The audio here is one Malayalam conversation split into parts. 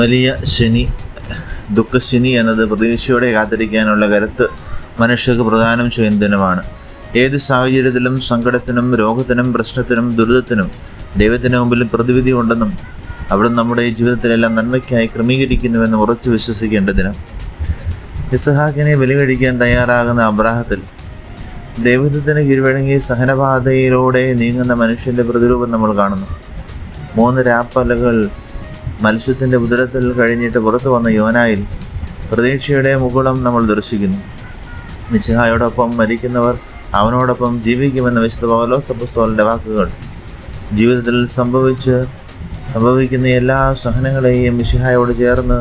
വലിയ ശനി ദുഃഖശനി എന്നത് പ്രതീക്ഷയോടെ കാത്തിരിക്കാനുള്ള കരുത്ത് മനുഷ്യർക്ക് പ്രദാനം ചെയ്യുന്ന ദിനമാണ്. ഏത് സാഹചര്യത്തിലും സങ്കടത്തിനും രോഗത്തിനും പ്രശ്നത്തിനും ദുരിതത്തിനും ദൈവത്തിന് മുമ്പിൽ പ്രതിവിധി ഉണ്ടെന്നും അവിടെ നമ്മുടെ ജീവിതത്തിലെല്ലാം നന്മയ്ക്കായി ക്രമീകരിക്കുന്നുവെന്ന് ഉറച്ചു വിശ്വസിക്കേണ്ട ദിനം ഇസ്ഹാക്കിനെ ബലി കഴിക്കാൻ തയ്യാറാകുന്ന അബ്രാഹത്തിൽ ദൈവത്തിന് കീഴ്വഴങ്ങി സഹനപാതയിലൂടെ നീങ്ങുന്ന മനുഷ്യന്റെ പ്രതിരൂപം നമ്മൾ കാണുന്നു. മൂന്ന് രാപ്പലകൾ മത്സ്യത്തിന്റെ ഉദരത്തിൽ കഴിഞ്ഞിട്ട് പുറത്തു വന്ന യോനായിൽ പ്രതീക്ഷയുടെ മുകുളം നമ്മൾ ദർശിക്കുന്നു. മിശിഹായോടൊപ്പം മരിക്കുന്നവർ അവനോടൊപ്പം ജീവിക്കുമെന്ന വിശുദ്ധ പൗലോസ് അപ്പസ്തോലിന്റെ വാക്കുകൾ. ജീവിതത്തിൽ സംഭവിച്ച് സംഭവിക്കുന്ന എല്ലാ സഹനങ്ങളെയും മിശിഹായോട് ചേർന്ന്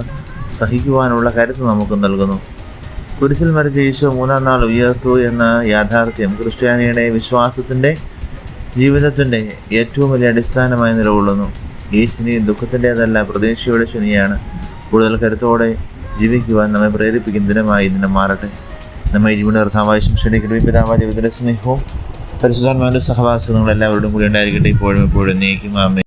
സഹിക്കുവാനുള്ള കരുത്ത് നമുക്ക് നൽകുന്നു. കുരിശിൽ മരിച്ച ഈശോ മൂന്നാം നാൾ ഉയർത്തു എന്ന യാഥാർത്ഥ്യം ക്രിസ്ത്യാനിയുടെ വിശ്വാസത്തിന്റെ ജീവിതത്തിന്റെ ഏറ്റവും വലിയ അടിസ്ഥാനമായി നിലകൊള്ളുന്നു. ഈ ശനി ദുഃഖത്തിന്റെതല്ല പ്രതീക്ഷയുടെ ശനിയാണ്. കൂടുതൽ കരുത്തോടെ ജീവിക്കുവാൻ നമ്മെ പ്രേരിപ്പിക്കുന്ന ദിനമായി ദിനം മാറട്ടെ. നമ്മെ ജീവന കർത്താവായ ശംശനിക്കുന്ന പിതാവായ ദൈവത്തിന്റെ സ്നേഹവും പരിശുദ്ധാത്മാവിന്റെ സഹവാസങ്ങൾ എല്ലാവരോടും കൂടി ഉണ്ടായിരിക്കട്ടെ. ഇപ്പോഴും എപ്പോഴും നീക്കും ആമേ